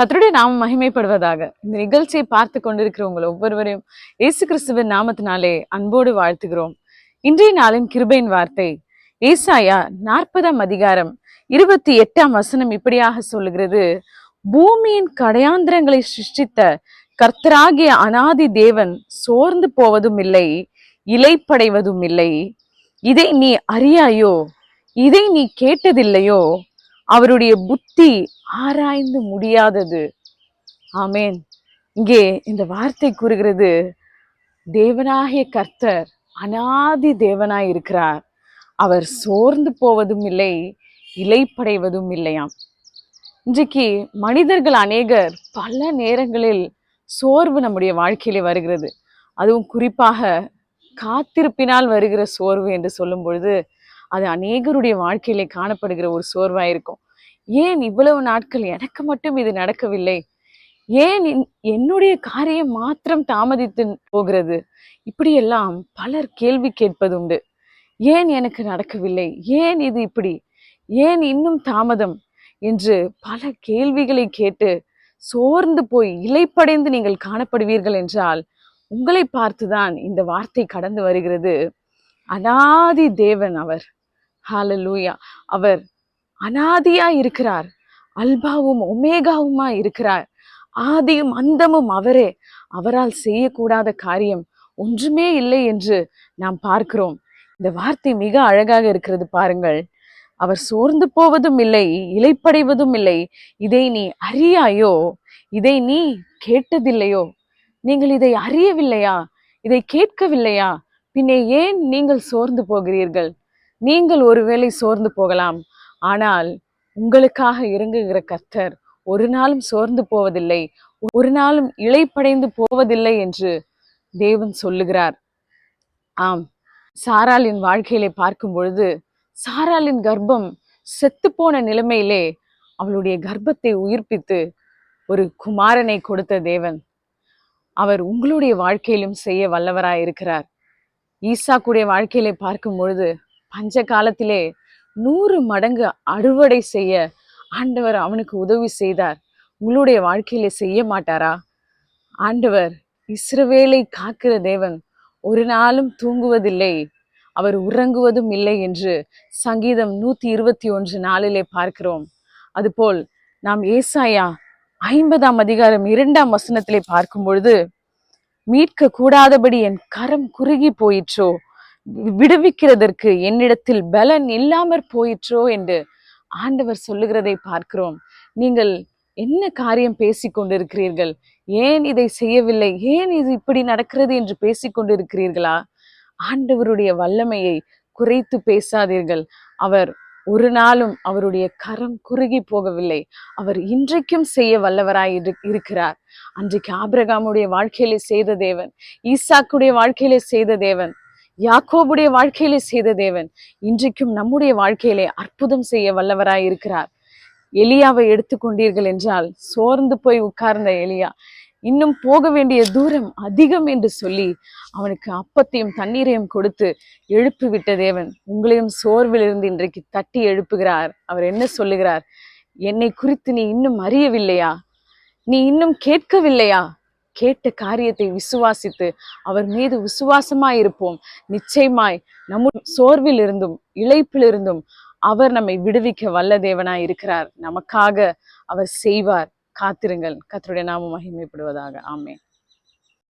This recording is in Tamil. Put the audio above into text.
கத்தருடைய நாமம் மகிமைப்படுவதாக. இந்த நிகழ்ச்சியை பார்த்து கொண்டிருக்கிற உங்கள் ஒவ்வொருவரையும் இயேசு கிறிஸ்துவின் நாமத்தினாலே அன்போடு வாழ்த்துகிறோம். இன்றைய நாளின் கிருபையின் வார்த்தை ஏசாயா நாற்பதாம் அதிகாரம் இருபத்தி எட்டாம் வசனம் இப்படியாக சொல்லுகிறது. பூமியின் கடையாந்திரங்களை சிருஷ்டித்த கர்த்தராகிய அனாதி தேவன் சோர்ந்து போவதும் இல்லை இலைப்படைவதும் இல்லை. இதை நீ அறியாயோ? இதை நீ கேட்டதில்லையோ? அவருடைய புத்தி ஆராய்ந்து முடியாதது. ஆமேன். இங்கே இந்த வார்த்தை கூறுகிறது தேவனாகிய கர்த்தர் அனாதி தேவனாய் இருக்கிறார். அவர் சோர்ந்து போவதும் இல்லை இலைப்படைவதும் இல்லையாம். இன்றைக்கு மனிதர்கள் அநேகர் பல நேரங்களில் சோர்வு நம்முடைய வாழ்க்கையிலே வருகிறது. அதுவும் குறிப்பாக காத்திருப்பினால் வருகிற சோர்வு என்று சொல்லும் பொழுது அது அநேகருடைய வாழ்க்கையிலே காணப்படுகிற ஒரு சோர்வாக இருக்கும் ஏன் இவ்வளவு நாட்கள் எனக்கு மட்டும் இது நடக்கவில்லை? ஏன் இன்- என்னுடைய காரியம் மாத்திரம் தாமதித்து போகிறது? இப்படியெல்லாம் பலர் கேள்வி கேட்பதுண்டு. ஏன் எனக்கு நடக்கவில்லை? ஏன் இது இப்படி? ஏன் இன்னும் தாமதம்? என்று பல கேள்விகளை கேட்டு சோர்ந்து போய் இலைப்படைந்து நீங்கள் காணப்படுவீர்கள் என்றால் உங்களை பார்த்துதான் இந்த வார்த்தை கடந்து வருகிறது. அனாதி தேவன் அவர். ஹalleluya அவர் அனாதியா இருக்கிறார். அல்பாவும் ஒமேகாவுமா இருக்கிறார். ஆதியும் அந்தமும் அவரே. அவரால் செய்யக்கூடாத காரியம் ஒன்றுமே இல்லை என்று நாம் பார்க்கிறோம். இந்த வார்த்தை மிக அழகாக இருக்கிறது பாருங்கள். அவர் சோர்ந்து போவதும் இல்லை இலைப்படைவதும் இல்லை. இதை நீ அறியாயோ? இதை நீ கேட்டதில்லையோ? நீங்கள் இதை அறியவில்லையா? இதை கேட்கவில்லையா? பின்னே ஏன் நீங்கள் சோர்ந்து போகிறீர்கள்? நீங்கள் ஒருவேளை சோர்ந்து போகலாம். ஆனால் உங்களுக்காக இறங்குகிற கர்த்தர் ஒரு நாளும் சோர்ந்து போவதில்லை ஒரு நாளும் இழைப்படைந்து போவதில்லை என்று தேவன் சொல்லுகிறார். ஆம் சாராளின் வாழ்க்கையிலே பார்க்கும் பொழுது சாராளின் கர்ப்பம் செத்துப்போன நிலைமையிலே அவளுடைய கர்ப்பத்தை உயிர்ப்பித்து ஒரு குமாரனை கொடுத்த தேவன். அவர் உங்களுடைய வாழ்க்கையிலும் செய்ய வல்லவராய் இருக்கிறார் ஈசாக்குடைய வாழ்க்கையிலே பார்க்கும் பொழுது பஞ்ச காலத்திலே நூறு மடங்கு அறுவடை செய்ய ஆண்டவர் அவனுக்கு உதவி செய்தார். உங்களுடைய வாழ்க்கையில செய்ய மாட்டாரா? ஆண்டவர் இஸ்ரவேலை காக்கிற தேவன் ஒரு நாளும் தூங்குவதில்லை. அவர் உறங்குவதும் இல்லை என்று சங்கீதம் நூத்தி இருபத்தி ஒன்று நாளிலே பார்க்கிறோம். அதுபோல் நாம் ஏசாயா ஐம்பதாம் அதிகாரம் இரண்டாம் வசனத்திலே பார்க்கும் பொழுது மீட்க கூடாதபடி என் கரம் குறுகி போயிற்றோ? விடுவிக்கிறதற்கு என்னிடத்தில் பலன் இல்லாமற் போயிற்றோ என்று ஆண்டவர் சொல்லுகிறதை பார்க்கிறோம். நீங்கள் என்ன காரியம் பேசிக் கொண்டிருக்கிறீர்கள்? ஏன் இதை செய்யவில்லை? ஏன் இது இப்படி நடக்கிறது என்று பேசிக்கொண்டிருக்கிறீர்களா ஆண்டவருடைய வல்லமையை குறைத்து பேசாதீர்கள். அவர் ஒரு நாளும் அவருடைய கரம் குறுகி போகவில்லை. அவர் இன்றைக்கும் செய்ய வல்லவராய் இரு- இருக்கிறார். அன்றைக்கு ஆபிரகாமுடைய வாழ்க்கையிலே செய்த தேவன் ஈசாக்குடைய வாழ்க்கையிலே செய்த தேவன் யாக்கோபுடைய வாழ்க்கையிலே செய்த தேவன் இன்றைக்கும் நம்முடைய வாழ்க்கையிலே அற்புதம் செய்ய வல்லவராய் இருக்கிறார். எலியாவை எடுத்துக்கொண்டீர்கள் என்றால் சோர்ந்து போய் உட்கார்ந்த எலியா இன்னும் போக வேண்டிய தூரம் அதிகம் என்று சொல்லி அவனுக்கு அப்பத்தையும் தண்ணீரையும் கொடுத்து எழுப்பி விட்ட தேவன் உங்களையும் சோர்விலிருந்து இன்றைக்கு தட்டி எழுப்புகிறார். அவர் என்ன சொல்லுகிறார்? என்னை குறித்து நீ இன்னும் அறியவில்லையா? நீ இன்னும் கேட்கவில்லையா? கேட்ட காரியத்தை விசுவாசித்து அவர் மீது விசுவாசமாய் இருப்போம் நிச்சயமாய் நம்ம சோர்வில் இருந்தும் இழைப்பிலிருந்தும் அவர் நம்மை விடுவிக்க வல்ல தேவனாய் இருக்கிறார் நமக்காக அவர் செய்வார். காத்திருங்கள். கத்தருடைய நாமம் மகிமைப்படுவதாக. ஆமென்.